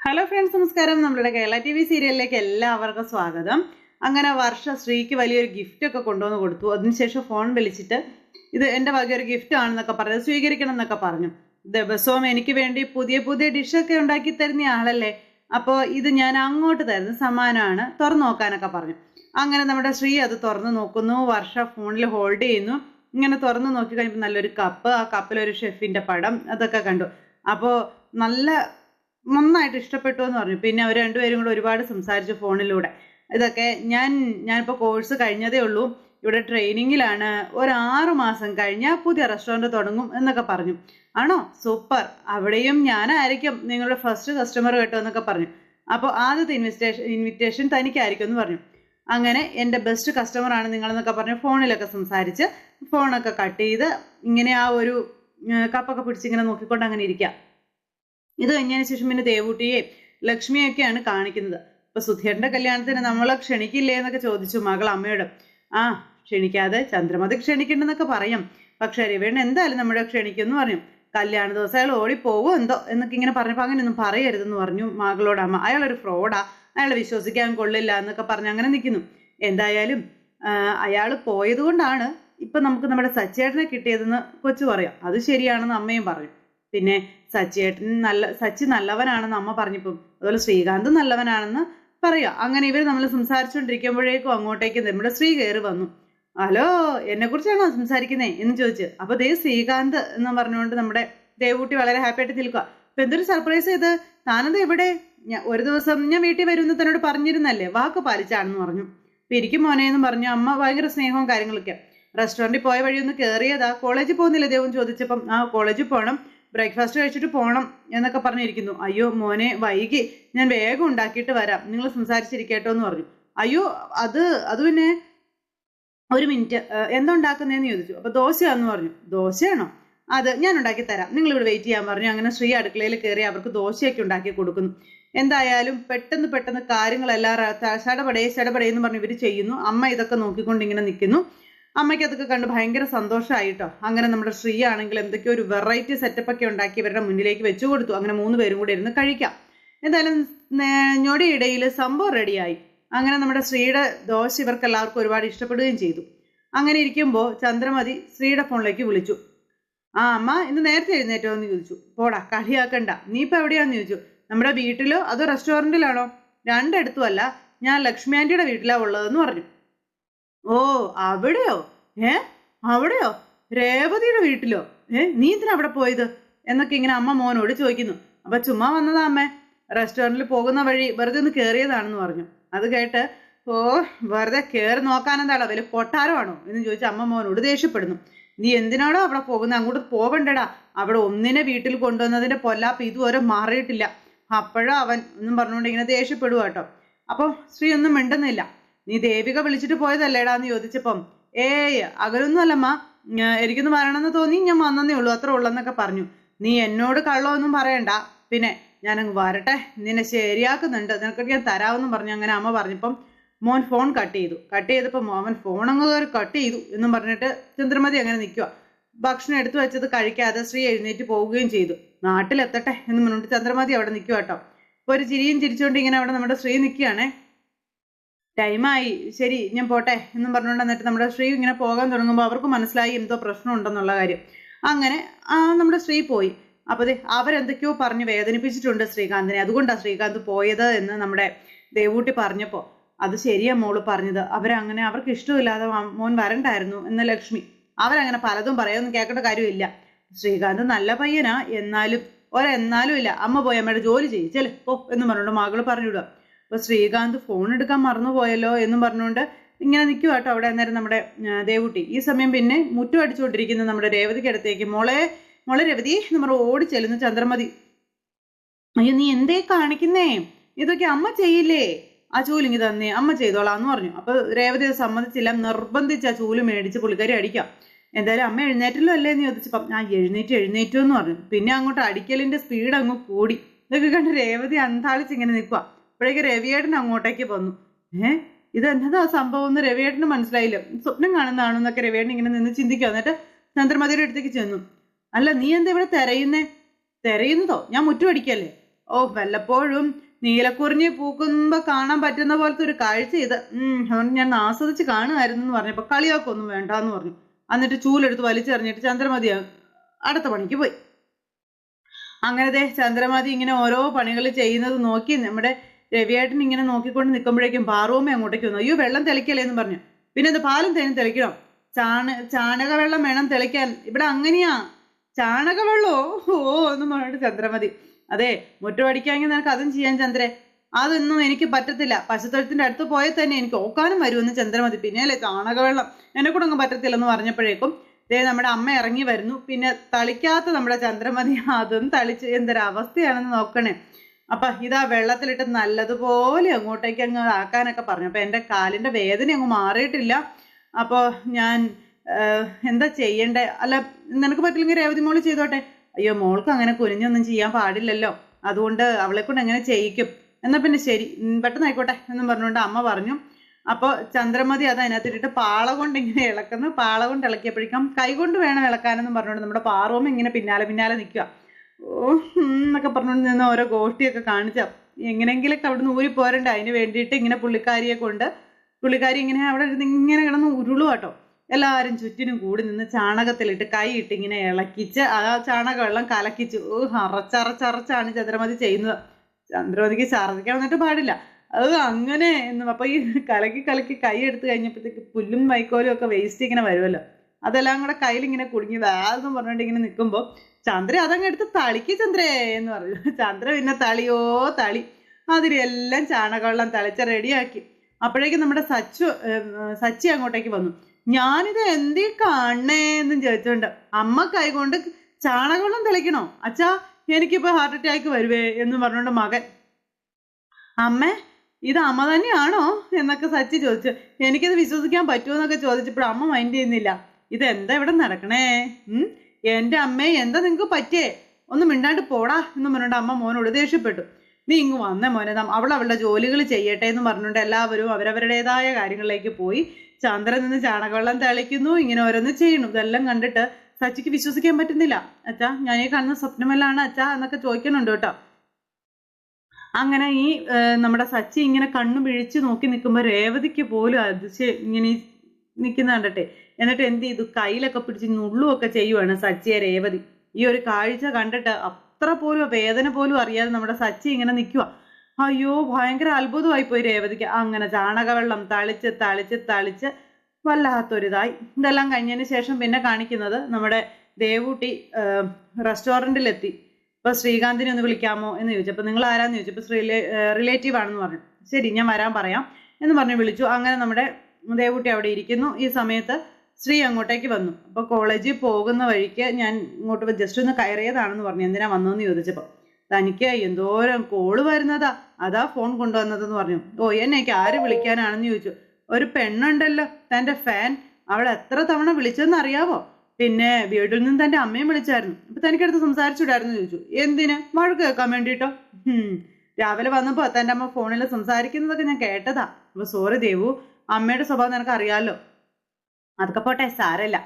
Hello friends നമസ്കാരം. നമ്മളുടെ Kerala T V സീരിയലിലേക്ക് എല്ലാവർക്കും സ്വാഗതം. അങ്ങനെ വർഷ ശ്രീക്ക് വലിയൊരു ഗിഫ്റ്റ് ഒക്കെ കൊണ്ടുവന്ന് കൊടുത്തു. അതിനുശേഷം ഫോൺ വിളിച്ചിട്ട് ഇത് എന്റെ വക ഒരു ഗിഫ്റ്റ് ആണെന്നൊക്കെ പറഞ്ഞത് സ്വീകരിക്കണം എന്നൊക്കെ പറഞ്ഞു. ദിവസവും എനിക്ക് വേണ്ടി പുതിയ പുതിയ ഡിഷൊക്കെ ഉണ്ടാക്കി തരുന്ന ആളല്ലേ? അപ്പോൾ ഇത് ഞാൻ അങ്ങോട്ട് തരുന്ന സമ്മാനമാണ് തുറന്നു നോക്കാനൊക്കെ പറഞ്ഞു. അങ്ങനെ നമ്മുടെ ശ്രീ അത് തുറന്നു നോക്കുന്നു. വർഷ ഫോണിൽ ഹോൾഡ് ചെയ്യുന്നു. ഇങ്ങനെ തുറന്നു നോക്കി കഴിയുമ്പോൾ നല്ലൊരു കപ്പ് ആ കപ്പിലൊരു ഷെഫിന്റെ പടം അതൊക്കെ കണ്ടു. അപ്പോൾ നല്ല നന്നായിട്ട് ഇഷ്ടപ്പെട്ടു എന്ന് പറഞ്ഞു. പിന്നെ അവർ രണ്ടുപേരും കൂടെ ഒരുപാട് സംസാരിച്ചു ഫോണിലൂടെ. ഇതൊക്കെ ഞാൻ ഞാനിപ്പോൾ കോഴ്സ് കഴിഞ്ഞതേ ഉള്ളൂ. ഇവിടെ ട്രെയിനിങ്ങിലാണ്. ഒരു മാസം കഴിഞ്ഞാൽ പുതിയ റെസ്റ്റോറന്റ് തുടങ്ങും എന്നൊക്കെ പറഞ്ഞു. ആണോ? സൂപ്പർ. അവിടെയും ഞാനായിരിക്കും നിങ്ങളുടെ ഫസ്റ്റ് കസ്റ്റമർ കേട്ടോ എന്നൊക്കെ പറഞ്ഞു. അപ്പോൾ ആദ്യത്തെ ഇൻവിറ്റേഷൻ ഇൻവിറ്റേഷൻ തനിക്കായിരിക്കും എന്ന് പറഞ്ഞു. അങ്ങനെ എന്റെ ബെസ്റ്റ് കസ്റ്റമറാണ് നിങ്ങളെന്നൊക്കെ പറഞ്ഞ് ഫോണിലൊക്കെ സംസാരിച്ച് ഫോണൊക്കെ കട്ട് ചെയ്ത് ഇങ്ങനെ ആ ഒരു കപ്പൊക്കെ കപ്പൊക്കെ പിടിച്ചിങ്ങനെ നോക്കിക്കൊണ്ട് അങ്ങനെ ഇരിക്കുക ഇത് കഴിഞ്ഞതിന് ശേഷം പിന്നെ ദേവൂട്ടിയെയും ലക്ഷ്മിയൊക്കെയാണ് കാണിക്കുന്നത്. അപ്പൊ സുധീറിന്റെ കല്യാണത്തിന് നമ്മളെ ക്ഷണിക്കില്ലേ എന്നൊക്കെ ചോദിച്ചു മകൾ അമ്മയോട്. ആ ക്ഷണിക്കാതെ ചന്ദ്രമതി ക്ഷണിക്കണ്ടെന്നൊക്കെ പറയും. പക്ഷെ രവിയണ്ണൻ എന്തായാലും നമ്മുടെ ക്ഷണിക്കുമെന്ന് പറഞ്ഞു കല്യാണ ദിവസം അയാൾ ഓടിപ്പോവോ എന്തോ എന്നൊക്കെ ഇങ്ങനെ പറഞ്ഞപ്പോൾ അങ്ങനെയൊന്നും പറയരുതെന്ന് പറഞ്ഞു മകളോട് അമ്മ. അയാളൊരു ഫ്രോഡാ. അയാൾ വിശ്വസിക്കാൻ കൊള്ളില്ല എന്നൊക്കെ പറഞ്ഞ് അങ്ങനെ നിൽക്കുന്നു എന്തായാലും അയാൾ പോയത് കൊണ്ടാണ് ഇപ്പൊ നമുക്ക് നമ്മുടെ സച്ചേട്ടനെ കിട്ടിയതെന്ന് കൊച്ചു പറയാം. അത് ശരിയാണെന്ന് അമ്മയും പറഞ്ഞു പിന്നെ സച്ചിയേട്ടൻ നല്ല സച്ചി നല്ലവനാണെന്ന് അമ്മ പറഞ്ഞപ്പം. അതുപോലെ ശ്രീകാന്ത് നല്ലവനാണെന്ന് പറയുക അങ്ങനെ ഇവർ നമ്മൾ സംസാരിച്ചുകൊണ്ടിരിക്കുമ്പോഴേക്കും അങ്ങോട്ടേക്ക് നമ്മുടെ ശ്രീ കയറി വന്നു. ഹലോ എന്നെ കുറിച്ചാണോ സംസാരിക്കുന്നേ? എന്ന് ചോദിച്ചു. അപ്പൊ ദേ ശ്രീകാന്ത് എന്ന് പറഞ്ഞുകൊണ്ട് നമ്മുടെ ദേവൂട്ടി വളരെ ഹാപ്പി ആയിട്ട് നിൽക്കുക അപ്പൊ എന്തൊരു സർപ്രൈസ് ചെയ്ത് താനത് എവിടെ? ഞാൻ ഒരു ദിവസം ഞാൻ വീട്ടിൽ വരുമെന്ന് തന്നോട് പറഞ്ഞിരുന്നല്ലേ? വാക്ക് പാലിച്ചാണെന്ന് പറഞ്ഞു. അപ്പൊ ഇരിക്കും മോനെ എന്ന് പറഞ്ഞു അമ്മ ഭയങ്കര സ്നേഹവും കാര്യങ്ങളൊക്കെ റെസ്റ്റോറന്റിൽ പോയ വഴി ഒന്ന് കയറിയതാ കോളേജിൽ പോകുന്നില്ല? ദേവൻ ചോദിച്ചപ്പം ആ കോളേജിൽ പോകണം ബ്രേക്ക്ഫാസ്റ്റ് കഴിച്ചിട്ട് പോകണം എന്നൊക്കെ പറഞ്ഞിരിക്കുന്നു. അയ്യോ മോനെ വൈകി. ഞാൻ വേഗം ഉണ്ടാക്കിയിട്ട് വരാം. നിങ്ങൾ സംസാരിച്ചിരിക്കട്ടോ എന്ന് പറഞ്ഞു. അയ്യോ അത് അത് പിന്നെ ഒരു മിനിറ്റ്. എന്താ ഉണ്ടാക്കുന്നതെന്ന് ചോദിച്ചു. അപ്പൊ ദോശയാന്ന് പറഞ്ഞു. ദോശയാണോ? അത് ഞാൻ ഉണ്ടാക്കി തരാം. നിങ്ങൾ ഇവിടെ വെയിറ്റ് ചെയ്യാൻ പറഞ്ഞു. അങ്ങനെ ശ്രീ അടുക്കളയിൽ കയറി അവർക്ക് ദോശയൊക്കെ ഉണ്ടാക്കി കൊടുക്കുന്നു. എന്തായാലും പെട്ടെന്ന് പെട്ടെന്ന് കാര്യങ്ങളെല്ലാം ചടപടേ ചടപടേ എന്ന് പറഞ്ഞു ഇവർ ചെയ്യുന്നു. അമ്മ ഇതൊക്കെ നോക്കിക്കൊണ്ട് ഇങ്ങനെ നിൽക്കുന്നു അമ്മയ്ക്ക് അതൊക്കെ കണ്ട് ഭയങ്കര സന്തോഷമായിട്ടോ അങ്ങനെ നമ്മുടെ ശ്രീ ആണെങ്കിൽ എന്തൊക്കെയോ ഒരു വെറൈറ്റി സെറ്റപ്പ് ഒക്കെ ഉണ്ടാക്കി ഇവരുടെ മുന്നിലേക്ക് വെച്ചു കൊടുത്തു. അങ്ങനെ മൂന്ന് പേരും കൂടി ഇരുന്ന് കഴിക്കാം. എന്തായാലും ഞൊടിയിടയിൽ സംഭവം റെഡിയായി അങ്ങനെ നമ്മുടെ ശ്രീയുടെ ദോശ ഇവർക്ക് എല്ലാവർക്കും ഒരുപാട് ഇഷ്ടപ്പെടുകയും ചെയ്തു. അങ്ങനെ ഇരിക്കുമ്പോൾ ചന്ദ്രമതി ശ്രീയുടെ ഫോണിലേക്ക് വിളിച്ചു. ആ അമ്മ ഇന്ന് നേരത്തെ എഴുന്നേറ്റോ? എന്ന് ചോദിച്ചു. പോടാ കളിയാക്കണ്ട. നീ ഇപ്പൊ എവിടെയാന്ന്? ചോദിച്ചു. നമ്മുടെ വീട്ടിലോ? അതോ റെസ്റ്റോറന്റിലാണോ രണ്ടിടത്തും ഞാൻ ലക്ഷ്മി ആന്റിയുടെ വീട്ടിലാ ഉള്ളതെന്ന് പറഞ്ഞു. ഓ അവിടെയോ? ഏ? അവിടെയോ? രേവതിയുടെ വീട്ടിലോ? ഏ നീ ഇതിന് അവിടെ പോയത്? എന്നൊക്കെ ഇങ്ങനെ അമ്മ മോനോട് ചോദിക്കുന്നു. അപ്പൊ ചുമ്മാ വന്നതാ അമ്മേ. റെസ്റ്റോറന്റിൽ പോകുന്ന വഴി വെറുതെ ഒന്ന് കയറിയതാണെന്ന് പറഞ്ഞു. അത് കേട്ട് ഓ വെറുതെ കയറി നോക്കാനെന്താണോ വലിയ കൊട്ടാരമാണോ? എന്ന് ചോദിച്ച അമ്മ മോനോട് ദേഷ്യപ്പെടുന്നു. നീ എന്തിനാണോ അവിടെ പോകുന്നത് അങ്ങോട്ട് പോകണ്ടടാ അവിടെ ഒന്നിനെ വീട്ടിൽ കൊണ്ടുവന്നതിന്റെ പൊല്ലാപ്പ് ഇതുവരെ മാറിയിട്ടില്ല. അപ്പോഴും അവൻ എന്നും പറഞ്ഞുകൊണ്ട് ഇങ്ങനെ ദേഷ്യപ്പെടുക കേട്ടോ അപ്പോൾ ശ്രീ ഒന്നും മിണ്ടുന്നില്ല. നീ ദേവിക വിളിച്ചിട്ട് പോയതല്ലേടാ എന്ന് ചോദിച്ചപ്പം ഏയ് അകലൊന്നും അല്ലമ്മ എനിക്കൊന്ന് വരണമെന്ന് തോന്നി ഞാൻ വന്നതേ ഉള്ളൂ അത്ര ഉള്ളെന്നൊക്കെ പറഞ്ഞു. നീ എന്നോട് കള്ളമൊന്നും പറയണ്ട. പിന്നെ ഞാനങ്ങ് വരട്ടെ നിന്നെ ശരിയാക്കുന്നുണ്ട് നിനക്കൊക്കെ ഞാൻ തരാമെന്നും പറഞ്ഞു. അങ്ങനെ അമ്മ പറഞ്ഞപ്പം മോൻ ഫോൺ കട്ട് ചെയ്തു. കട്ട് ചെയ്തപ്പോൾ മോൻ ഫോൺ അങ്ങ് കയറി കട്ട് ചെയ്തു എന്നും പറഞ്ഞിട്ട് ചന്ദ്രമതി അങ്ങനെ നിൽക്കുക ഭക്ഷണം എടുത്തു വെച്ചത് കഴിക്കാതെ ശ്രീ എഴുന്നേറ്റ് പോവുകയും ചെയ്തു. നാട്ടിലെത്തട്ടെ എന്ന് പറഞ്ഞിട്ട് ചന്ദ്രമതി അവിടെ നിൽക്കുക കേട്ടോ. ഒരു ചിരിയും ചിരിച്ചുകൊണ്ട് ഇങ്ങനെ അവിടെ നമ്മുടെ ശ്രീ നിൽക്കുകയാണേ. ടൈമായി. ശരി ഞാൻ പോട്ടെ എന്നും പറഞ്ഞുകൊണ്ട് എന്നിട്ട് നമ്മുടെ ശ്രീ ഇങ്ങനെ പോകാൻ തുടങ്ങുമ്പോൾ അവർക്ക് മനസ്സിലായി എന്തോ പ്രശ്നം ഉണ്ടെന്നുള്ള കാര്യം. അങ്ങനെ നമ്മുടെ ശ്രീ പോയി. അപ്പോൾ അവരെന്തൊക്കെയോ പറഞ്ഞ് വേദനിപ്പിച്ചിട്ടുണ്ട് ശ്രീകാന്തിനെ. അതുകൊണ്ടാണ് ശ്രീകാന്ത് പോയത് എന്ന് നമ്മുടെ ദേവൂട്ടി പറഞ്ഞപ്പോൾ അത് ശരിയാ മോൾ പറഞ്ഞത്. അവരങ്ങനെ അവർക്ക് ഇഷ്ടമില്ലാതെ മോൻ വരണ്ടായിരുന്നു എന്ന ലക്ഷ്മി. അവരങ്ങനെ പലതും പറയാനൊന്നും കേൾക്കേണ്ട കാര്യമില്ല. ശ്രീകാന്ത് നല്ല പയ്യനാ. എന്നാലും ഒരെന്നാലും ഇല്ല. അമ്മ പോയി അമ്മയുടെ ജോലി ചെയ്യിച്ചല്ലേ? ഓ എന്ന് പറഞ്ഞുകൊണ്ട് മകൾ പറഞ്ഞുവിടുക അപ്പൊ ശ്രീകാന്ത് ഫോൺ എടുക്കാൻ മറന്നുപോയല്ലോ എന്നും പറഞ്ഞുകൊണ്ട് ഇങ്ങനെ നിൽക്കുക കേട്ടോ അവിടെ അന്നേരം നമ്മുടെ ദേവുട്ടി. ഈ സമയം പിന്നെ മുറ്റം അടിച്ചുകൊണ്ടിരിക്കുന്ന നമ്മുടെ രേവതിക്ക് അടുത്തേക്ക്. മോളെ മോളെ രവതി നമ്മൾ ഓടി ചെല്ലുന്നു ചന്ദ്രമതി. അയ്യോ നീ എന്തേ കാണിക്കുന്നേ? ഇതൊക്കെ അമ്മ ചെയ്യില്ലേ? ആ ചൂലിങ്ങി തന്നേ അമ്മ ചെയ്തോളാം എന്ന് പറഞ്ഞു. അപ്പൊ രേവതി അത് സമ്മതിച്ചില്ല. നിർബന്ധിച്ച് ആ ചൂൽ മേടിച്ച് പുള്ളിക്കാരി അടിക്കാം. എന്തായാലും അമ്മ എഴുന്നേറ്റല്ലോ അല്ലേ എന്ന് ചോദിച്ചപ്പം ഞാൻ എഴുന്നേറ്റ് എഴുന്നേറ്റു എന്ന് പറഞ്ഞു. പിന്നെ അങ്ങോട്ട് അടിക്കലിന്റെ സ്പീഡ് അങ്ങ് കൂടി. ഇതൊക്കെ കണ്ട് രേവതി അന്താളിച്ച് ഇങ്ങനെ നിൽക്കുക അപ്പോഴേക്ക് രവിയേട്ടൻ അങ്ങോട്ടേക്ക് വന്നു. ഏ ഇത് എന്നതാ സംഭവം എന്ന് രവിയേട്ടന് മനസ്സിലായില്ല. സ്വപ്നം കാണുന്നതാണോ എന്നൊക്കെ രവിയേട്ടൻ ഇങ്ങനെ നിന്ന് ചിന്തിക്കുക എന്നിട്ട് ചന്ദ്രമതിയുടെ അടുത്തേക്ക് ചെന്നു. അല്ല നീ എന്താ ഇവിടെ തിരയുന്നേ? തിരയുന്നതോ? ഞാൻ മുറ്റം അടിക്കല്ലേ? ഓ വല്ലപ്പോഴും നീലക്കുറിഞ്ഞി പൂക്കുമ്പോ കാണാൻ പറ്റുന്ന പോലത്തെ ഒരു കാഴ്ച ഇത്. ഉം ഞാൻ ആസ്വദിച്ച് കാണുമായിരുന്നു എന്ന് പറഞ്ഞപ്പോ കളിയാക്കൊന്നും വേണ്ടാന്ന് പറഞ്ഞു. എന്നിട്ട് ചൂലെടുത്ത് വലിച്ചെറിഞ്ഞിട്ട് ചന്ദ്രമതി അടുത്ത പണിക്ക് പോയി. അങ്ങനെ ദേ ചന്ദ്രമതി ഇങ്ങനെ ഓരോ പണികൾ ചെയ്യുന്നത് നോക്കി നമ്മുടെ രവിയേട്ടൻ ഇങ്ങനെ നോക്കിക്കൊണ്ട് നിൽക്കുമ്പോഴേക്കും പാറുവമ്മ അങ്ങോട്ടേക്ക് വന്നു. അയ്യോ വെള്ളം തെളിക്കല്ലേ എന്ന് പറഞ്ഞു. പിന്നെ ഇത് പാലും തേനും തിളയ്ക്കണം ചാണ ചാണക വെള്ളം വേണം തെളിക്കാൻ. ഇവിടെ അങ്ങനെയാ. ചാണക വെള്ളോ ഓ എന്ന് പറഞ്ഞിട്ട് ചന്ദ്രമതി. അതെ മുറ്റമടിക്കാമെങ്കിൽ നിനക്ക് അതും ചെയ്യാൻ ചന്ദ്രേ. അതൊന്നും എനിക്ക് പറ്റത്തില്ല. പശുത്തൊഴുത്തിന്റെ അടുത്ത് പോയാൽ തന്നെ എനിക്ക് ഓക്കാനും വരുമെന്ന് ചന്ദ്രമതി. പിന്നെ അല്ലേ ചാണകവെള്ളം? എന്നെ കൂടെ ഒന്നും പറ്റത്തില്ലെന്ന് പറഞ്ഞപ്പോഴേക്കും ദേ നമ്മുടെ അമ്മ ഇറങ്ങി വരുന്നു. പിന്നെ തളിക്കാത്ത നമ്മുടെ ചന്ദ്രമതി അതും തളിച്ച് എന്തൊരവസ്ഥയാണെന്ന് നോക്കണേ. അപ്പൊ ഇതാ വെള്ളത്തിലിട്ട് നല്ലതുപോലെ അങ്ങോട്ടേക്ക് അങ്ങ് ആക്കാനൊക്കെ പറഞ്ഞു. അപ്പൊ എന്റെ കാലിന്റെ വേദന അങ്ങ് മാറിയിട്ടില്ല. അപ്പോൾ ഞാൻ എന്താ ചെയ്യണ്ടേ? അല്ല നിനക്ക് പറ്റില്ലെങ്കിൽ രേവതി മോൾ ചെയ്തോട്ടെ. അയ്യോ മോൾക്ക് അങ്ങനെ കുനിഞ്ഞൊന്നും ചെയ്യാൻ പാടില്ലല്ലോ. അതുകൊണ്ട് അവളെ കൊണ്ട് എങ്ങനെ ചെയ്യിക്കും. എന്നാ പിന്നെ ശരി പെട്ടെന്ന് ആയിക്കോട്ടെ എന്നും പറഞ്ഞുകൊണ്ട് അമ്മ പറഞ്ഞു. അപ്പോൾ ചന്ദ്രമതി അത് അതിനകത്തിട്ടിട്ട് പാള കൊണ്ട് ഇങ്ങനെ ഇളക്കുന്നു. പാള കൊണ്ട് ഇളക്കിയപ്പോഴേക്കും കൈ കൊണ്ട് വേണം ഇളക്കാനെന്നും പറഞ്ഞുകൊണ്ട് നമ്മുടെ പാറവും ഇങ്ങനെ പിന്നാലെ പിന്നാലെ നിൽക്കുക. എന്നൊക്കെ പറഞ്ഞുകൊണ്ട് നിന്ന് ഓരോ ഗോഷ്ടിയൊക്കെ കാണിച്ച എങ്ങനെയെങ്കിലൊക്കെ അവിടെ നിന്ന് ഊരി പോരണ്ടേ? അതിന് വേണ്ടിയിട്ട് ഇങ്ങനെ പുള്ളിക്കാരിയെ കൊണ്ട് പുള്ളിക്കാരി ഇങ്ങനെ അവിടെ ഇരുന്ന് ഇങ്ങനെ കിടന്ന് ഉരുളും കേട്ടോ എല്ലാവരും ചുറ്റിനും കൂടി നിന്ന് ചാണകത്തിലിട്ട് കൈയിട്ട് ഇങ്ങനെ ഇളക്കിച്ച് ആ ചാണക വെള്ളം കലക്കിച്ച് ഓ അറച്ചറച്ചറച്ചാണ് ചന്ദ്രമതി ചെയ്യുന്നത്. ചന്ദ്രമതിക്ക് ഛർദ്ദിക്കാൻ വന്നിട്ട് പാടില്ല. അത് അങ്ങനെ എന്ന് അപ്പൊ ഈ കലക്കി കലക്കി കൈ എടുത്ത് കഴിഞ്ഞപ്പോഴത്തേക്ക് പുല്ലും വൈക്കോലും ഒക്കെ വേസ്റ്റ് ഇങ്ങനെ വരുമല്ലോ അതെല്ലാം കൂടെ കയ്യിൽ ഇങ്ങനെ കുടുങ്ങി വേറെന്ന് പറഞ്ഞുകൊണ്ട് ഇങ്ങനെ നിൽക്കുമ്പോൾ ചന്ദ്ര അതങ്ങ് എടുത്ത് തളിക്ക് ചന്ദ്രേ എന്ന് പറഞ്ഞു. ചന്ദ്ര പിന്നെ തളിയോ തളി. അതിലെല്ലാം ചാണകവെള്ളം തളിച്ച് റെഡിയാക്കി. അപ്പോഴേക്കും നമ്മുടെ സച്ചു സച്ചി അങ്ങോട്ടേക്ക് വന്നു. ഞാനിത് എന്തേ കാണണേ? എന്നും ചോദിച്ചോണ്ട്. അമ്മ കൈകൊണ്ട് ചാണകവെള്ളം തെളിക്കണോ? അച്ഛാ എനിക്കിപ്പോ ഹാർട്ട് അറ്റാക്ക് വരുവേ എന്ന് പറഞ്ഞുകൊണ്ട് മകൻ. അമ്മ ഇത് അമ്മ തന്നെയാണോ? എന്നൊക്കെ സച്ചി ചോദിച്ചു. എനിക്കത് വിശ്വസിക്കാൻ പറ്റുമോ? എന്നൊക്കെ ചോദിച്ചപ്പോൾ അമ്മ മൈൻഡ് ചെയ്യുന്നില്ല. ഇത് എന്താ ഇവിടെ നടക്കണേ? ഉം എന്റെ അമ്മേ എന്താ നിങ്ങക്ക് പറ്റിയേ? ഒന്ന് മിണ്ടാണ്ട് പോടാ എന്ന് പറഞ്ഞുകൊണ്ട് അമ്മ മോനോട് ദേഷ്യപ്പെട്ടു. നീ ഇങ്ങ് വന്നേ മോനെ അവൾ അവളുടെ ജോലികൾ ചെയ്യട്ടെ എന്ന് പറഞ്ഞുകൊണ്ട് എല്ലാവരും അവരവരുടേതായ കാര്യങ്ങളിലേക്ക് പോയി. ചന്ദ്രൻ നിന്ന് ചാണകവെള്ളം തെളിക്കുന്നു ഇങ്ങനെ ഓരോന്ന് ചെയ്യുന്നു. ഇതെല്ലാം കണ്ടിട്ട് സച്ചിക്ക് വിശ്വസിക്കാൻ പറ്റുന്നില്ല. അച്ഛാ ഞാൻ ഈ കാണുന്ന സ്വപ്നമല്ലാണ് അച്ഛാ എന്നൊക്കെ ചോദിക്കുന്നുണ്ട് കേട്ടോ. അങ്ങനെ ഈ നമ്മുടെ സച്ചി ഇങ്ങനെ കണ്ണു പിഴിച്ച് നോക്കി നിൽക്കുമ്പോൾ രേവതിക്ക് പോലും അതിശയം ഇങ്ങനെ നിൽക്കുന്ന കണ്ടട്ടെ. എന്നിട്ട് എന്ത് ചെയ്തു? കയ്യിലൊക്കെ പിടിച്ച് നുള്ളുമൊക്കെ ചെയ്യുവാണ് സച്ചിയെ രേവതി. ഈ ഒരു കാഴ്ച കണ്ടിട്ട് അത്ര പോലും വേദന പോലും അറിയാതെ നമ്മുടെ സച്ചി ഇങ്ങനെ നിൽക്കുക അയ്യോ ഭയങ്കര അത്ഭുതമായി പോയി രേവതിക്ക്. അങ്ങനെ ചാണകവെള്ളം തളിച്ച് തളിച്ച് തളിച്ച് വല്ലാത്തൊരിതായി. ഇതെല്ലാം കഴിഞ്ഞതിന് ശേഷം പിന്നെ കാണിക്കുന്നത് നമ്മുടെ ദേവൂട്ടി റെസ്റ്റോറന്റിലെത്തി. ഇപ്പൊ ശ്രീകാന്തിനെ ഒന്ന് വിളിക്കാമോ എന്ന് ചോദിച്ചു. അപ്പൊ നിങ്ങൾ ആരാന്ന് ചോദിച്ചു? ശ്രീ റിലേറ്റീവ് ആണെന്ന് പറഞ്ഞു. ശരി ഞാൻ വരാൻ പറയാം എന്ന് പറഞ്ഞ് വിളിച്ചു. അങ്ങനെ നമ്മുടെ ദേവൂട്ടി അവിടെ ഇരിക്കുന്നു. ഈ സമയത്ത് ശ്രീ അങ്ങോട്ടേക്ക് വന്നു. അപ്പൊ കോളേജിൽ പോകുന്ന വഴിക്ക് ഞാൻ ഇങ്ങോട്ട് ജസ്റ്റ് ഒന്ന് കയറിയതാണെന്ന് പറഞ്ഞു. എന്തിനാ വന്നതെന്ന് ചോദിച്ചപ്പോൾ തനിക്ക് എന്തോരം കോൾ വരുന്നതാ. അതാ ഫോൺ കൊണ്ടുവന്നതെന്ന് പറഞ്ഞു. ഓ എന്നേക്ക് ആര് വിളിക്കാനാണെന്ന് ചോദിച്ചു. ഒരു പെണ്ണുണ്ടല്ലോ തന്റെ ഫാൻ അവൾ എത്ര തവണ വിളിച്ചതെന്ന് അറിയാവോ? പിന്നെ വീട്ടിൽ നിന്ന് തന്റെ അമ്മയും വിളിച്ചായിരുന്നു. അപ്പൊ തനിക്കടുത്ത് സംസാരിച്ചുവിടായിരുന്നു ചോദിച്ചു. എന്തിന്? വഴക്ക് കേൾക്കാൻ വേണ്ടിട്ടോ രാവിലെ വന്നപ്പോ തന്റെ അമ്മ ഫോണിൽ സംസാരിക്കുന്നതൊക്കെ ഞാൻ കേട്ടതാ. അപ്പൊ സോറി ദേവു. അമ്മയുടെ സ്വഭാവം നിനക്ക് അറിയാലോ അതൊക്കെ പോട്ടെ സാരല്ല.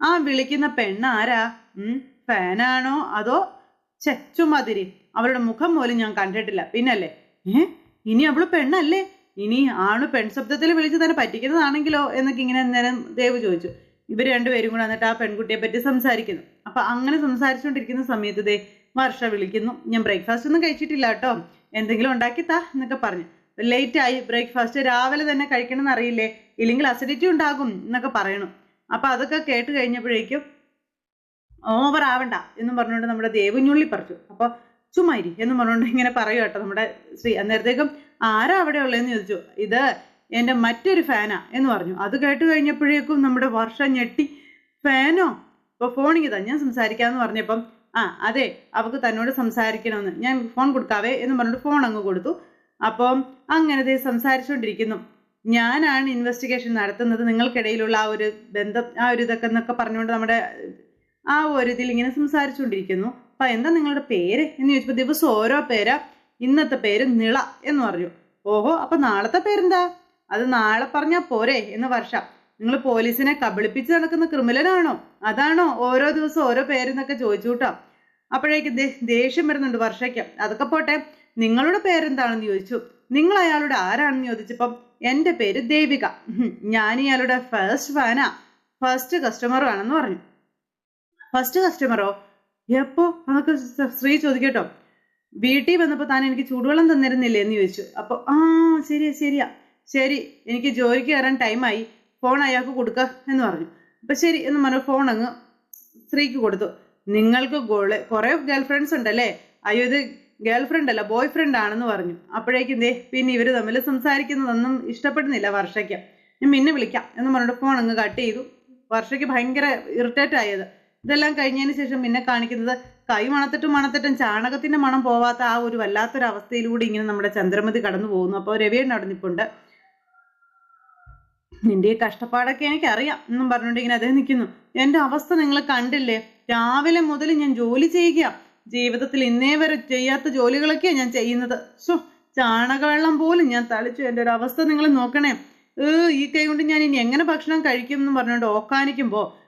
ആ വിളിക്കുന്ന പെണ്ണ് ആരാ? ഉം ഫാനാണോ അതോ ചെച്ചുമതിരി അവളുടെ മുഖം പോലും ഞാൻ കണ്ടിട്ടില്ല. പിന്നല്ലേ? ഏ? ഇനി അവൾ പെണ്ണല്ലേ? ഇനി ആണ് പെൺ ശബ്ദത്തിൽ വിളിച്ച് തന്നെ പറ്റിക്കുന്നതാണെങ്കിലോ എന്നൊക്കെ ഇങ്ങനെ നേരം ദേവ് ചോദിച്ചു. ഇവർ രണ്ടുപേരും കൂടെ വന്നിട്ട് ആ പെൺകുട്ടിയെ പറ്റി സംസാരിക്കുന്നു. അപ്പൊ അങ്ങനെ സംസാരിച്ചുകൊണ്ടിരിക്കുന്ന സമയത്ത് ദേ വർഷ വിളിക്കുന്നു. ഞാൻ ബ്രേക്ക്ഫാസ്റ്റ് ഒന്നും കഴിച്ചിട്ടില്ല കേട്ടോ. എന്തെങ്കിലും ഉണ്ടാക്കി താ എന്നൊക്കെ പറഞ്ഞു. ലേറ്റ് ആയി ബ്രേക്ക്ഫാസ്റ്റ് രാവിലെ തന്നെ കഴിക്കണം എന്നറിയില്ലേ ഇല്ലെങ്കിൽ അസിഡിറ്റി ഉണ്ടാകും എന്നൊക്കെ പറയണം. അപ്പൊ അതൊക്കെ കേട്ട് കഴിഞ്ഞപ്പോഴേക്കും ഓവർ ആവണ്ട എന്നും പറഞ്ഞുകൊണ്ട് നമ്മുടെ ദേവുഞ്ഞുള്ളി പറിച്ചു. അപ്പൊ ചുമ്മാരി എന്ന് പറഞ്ഞുകൊണ്ട് ഇങ്ങനെ പറയൂ കേട്ടോ നമ്മുടെ ശ്രീ. അന്നേരത്തേക്കും ആരാ അവിടെ ഉള്ളതെന്ന് ചോദിച്ചു. ഇത് എന്റെ മറ്റൊരു ഫാനാ എന്ന് പറഞ്ഞു. അത് കേട്ട് കഴിഞ്ഞപ്പോഴേക്കും നമ്മുടെ വർഷം ഞെട്ടി ഫാനോ? ഇപ്പൊ ഫോണിങ് തന്നെ ഞാൻ സംസാരിക്കാന്ന് പറഞ്ഞപ്പം ആ അതെ അവക്ക് തന്നോട് സംസാരിക്കണമെന്ന്. ഞാൻ ഫോൺ കൊടുക്കാവേ എന്ന് പറഞ്ഞിട്ട് ഫോൺ അങ്ങ് കൊടുത്തു. അപ്പം അങ്ങനെ ദേ സംസാരിച്ചുകൊണ്ടിരിക്കുന്നു ഞാനാണ് ഇൻവെസ്റ്റിഗേഷൻ നടത്തുന്നത്. നിങ്ങൾക്കിടയിലുള്ള ആ ഒരു ബന്ധം ആ ഒരു ഇതൊക്കെ എന്നൊക്കെ പറഞ്ഞുകൊണ്ട് നമ്മുടെ ആ ഒരു ഇതിൽ ഇങ്ങനെ സംസാരിച്ചുകൊണ്ടിരിക്കുന്നു അപ്പൊ എന്താ നിങ്ങളുടെ പേര്? എന്ന് ചോദിച്ചപ്പോൾ ദിവസം ഓരോ പേരാ. ഇന്നത്തെ പേര് നിള എന്ന് പറഞ്ഞു. ഓഹോ അപ്പൊ നാളത്തെ പേരെന്താ? അത് നാളെ പറഞ്ഞാൽ പോരെ എന്ന് വർഷ. നിങ്ങൾ പോലീസിനെ കബളിപ്പിച്ച് നടക്കുന്ന ക്രിമിനലാണോ? അതാണോ ഓരോ ദിവസം ഓരോ പേരെന്നൊക്കെ ചോദിച്ചു കേട്ടോ. അപ്പോഴേക്ക് ദേഷ്യം വരുന്നുണ്ട് വർഷയ്ക്ക്. അതൊക്കെ പോട്ടെ. നിങ്ങളുടെ പേരെന്താണെന്ന് ചോദിച്ചു. നിങ്ങൾ അയാളുടെ ആരാണെന്ന് ചോദിച്ചപ്പം എന്റെ പേര് ദേവിക. ഞാൻ ഇയാളുടെ ഫസ്റ്റ് ഫാനാ ഫസ്റ്റ് കസ്റ്റമർ ആണെന്ന് പറഞ്ഞു. ഫസ്റ്റ് കസ്റ്റമറോ എപ്പോ? അതൊക്കെ സ്ത്രീ ചോദിക്കട്ടോ. വീട്ടിൽ വന്നപ്പോൾ താൻ എനിക്ക് ചൂടുവെള്ളം തന്നിരുന്നില്ലേ എന്ന് ചോദിച്ചു. അപ്പോൾ ആ ശരിയാ ശരിയാ. ശരി എനിക്ക് ജോലിക്ക് കയറാൻ ടൈമായി ഫോൺ അയാൾക്ക് കൊടുക്ക എന്ന് പറഞ്ഞു. അപ്പം ശരി എന്ന് പറഞ്ഞു. ഫോൺ അങ്ങ് സ്ത്രീക്ക് കൊടുത്തു. നിങ്ങൾക്ക് ഗോൾ കുറേ ഗേൾ ഫ്രണ്ട്സ് ഉണ്ടല്ലേ? അയ്യോ ഇത് ഗേൾ ഫ്രണ്ട് അല്ല ബോയ് ഫ്രണ്ട് ആണെന്ന് പറഞ്ഞു. അപ്പോഴേക്കും ദേ പിന്നെ ഇവർ തമ്മിൽ സംസാരിക്കുന്നതൊന്നും ഇഷ്ടപ്പെടുന്നില്ല വർഷയ്ക്ക്. ഞാൻ പിന്നെ വിളിക്കാം എന്ന് പറഞ്ഞിട്ട് ഫോൺ അങ്ങ് കട്ട് ചെയ്തു. വർഷയ്ക്ക് ഭയങ്കര ഇറിറ്റേറ്റ് ആയത്. ഇതെല്ലാം കഴിഞ്ഞതിന് ശേഷം പിന്നെ കാണിക്കുന്നത് കൈ മണത്തിട്ടും മണത്തിട്ടും ചാണകത്തിന്റെ മണം പോവാത്ത ആ ഒരു വല്ലാത്തൊരു അവസ്ഥയിലൂടെ ഇങ്ങനെ നമ്മുടെ ചന്ദ്രമതി കടന്നു പോകുന്നു. അപ്പോൾ രവിയണ്ണ അവിടെ നിന്റെ ഈ കഷ്ടപ്പാടൊക്കെ എനിക്കറിയാം എന്നും പറഞ്ഞുകൊണ്ട് ഇങ്ങനെ അദ്ദേഹം നിൽക്കുന്നു. എന്റെ അവസ്ഥ നിങ്ങൾ കണ്ടില്ലേ? രാവിലെ മുതൽ ഞാൻ ജോലി ചെയ്യുക ജീവിതത്തിൽ ഇന്നേ വരെ ചെയ്യാത്ത ജോലികളൊക്കെയാണ് ഞാൻ ചെയ്യുന്നത്. ശോ ചാണകവെള്ളം പോലും ഞാൻ തളിച്ചു. എന്റെ ഒരു അവസ്ഥ നിങ്ങൾ നോക്കണേ. ഏ ഈ കൈ കൊണ്ട് ഞാൻ ഇനി എങ്ങനെ ഭക്ഷണം കഴിക്കും എന്ന് പറഞ്ഞുകൊണ്ട് ഓക്കാനിക്കുമ്പോൾ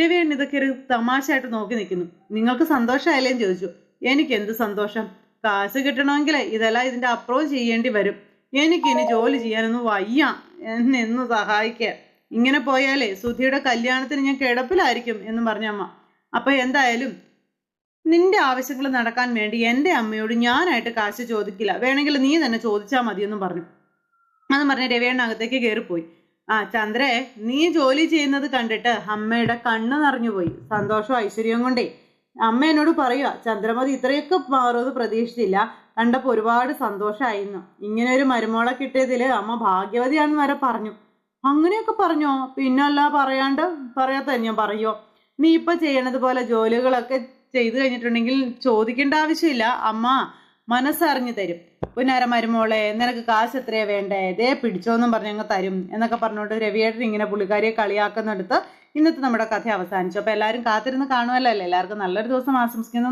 രവിയണ്ണ ഇതൊക്കെ ഒരു തമാശയായിട്ട് നോക്കി നിൽക്കുന്നു. നിങ്ങൾക്ക് സന്തോഷമായാലേന്ന് ചോദിച്ചു. എനിക്ക് എന്ത് സന്തോഷം? കാശ് കിട്ടണമെങ്കിൽ ഇതെല്ലാം ഇതിന്റെ അപ്രോച്ച് ചെയ്യേണ്ടി വരും. എനിക്കിനി ജോലി ചെയ്യാനൊന്നും വയ്യ. എന്നെ എന്ന് ഇങ്ങനെ പോയാലേ സുധിയുടെ കല്യാണത്തിന് ഞാൻ കിടപ്പിലായിരിക്കും എന്ന് പറഞ്ഞ അമ്മ. അപ്പൊ എന്തായാലും നിന്റെ ആവശ്യങ്ങൾ നടക്കാൻ വേണ്ടി എന്റെ അമ്മയോട് ഞാനായിട്ട് കാശ് ചോദിക്കില്ല. വേണമെങ്കിൽ നീ തന്നെ ചോദിച്ചാൽ മതിയെന്നും പറഞ്ഞു. അത് പറഞ്ഞ് രവിയണ്ണകത്തേക്ക് കയറിപ്പോയി ആ ചന്ദ്രേ നീ ജോലി ചെയ്യുന്നത് കണ്ടിട്ട് അമ്മയുടെ കണ്ണ് നിറഞ്ഞുപോയി സന്തോഷം ഐശ്വര്യം കൊണ്ടേ. അമ്മ എന്നോട് പറയുക ചന്ദ്രമതി ഇത്രയൊക്കെ മാറുമെന്ന് പ്രതീക്ഷിച്ചില്ല. കണ്ടപ്പോൾ ഒരുപാട് സന്തോഷമായിരുന്നു ഇങ്ങനെ ഒരു മരുമോളെ കിട്ടിയതിൽ അമ്മ ഭാഗ്യവതിയാണെന്ന് വരെ പറഞ്ഞു. അങ്ങനെയൊക്കെ പറഞ്ഞോ? പിന്നല്ല പറയാണ്ട് പറയാത്ത ഞാൻ പറയോ? നീ ഇപ്പൊ ചെയ്യണത് പോലെ ജോലികളൊക്കെ ചെയ്തു കഴിഞ്ഞിട്ടുണ്ടെങ്കിൽ ചോദിക്കേണ്ട ആവശ്യമില്ല. അമ്മ മനസ്സറിഞ്ഞു തരും. പുന്നാര മരുമോളെ നിനക്ക് കാശ് എത്രയാ വേണ്ടേ? ഇതേ പിടിച്ചോന്നും പറഞ്ഞങ്ങ് തരും. എന്നൊക്കെ പറഞ്ഞുകൊണ്ട് രവിയേട്ടൻ ഇങ്ങനെ പുള്ളിക്കാരിയെ കളിയാക്കുന്നെടുത്ത് ഇന്നത്തെ നമ്മുടെ കഥ അവസാനിച്ചു. അപ്പൊ എല്ലാവരും കാത്തിരുന്ന് കാണുമല്ലോ എല്ലാവർക്കും നല്ലൊരു ദിവസം ആശംസിക്കുന്നു.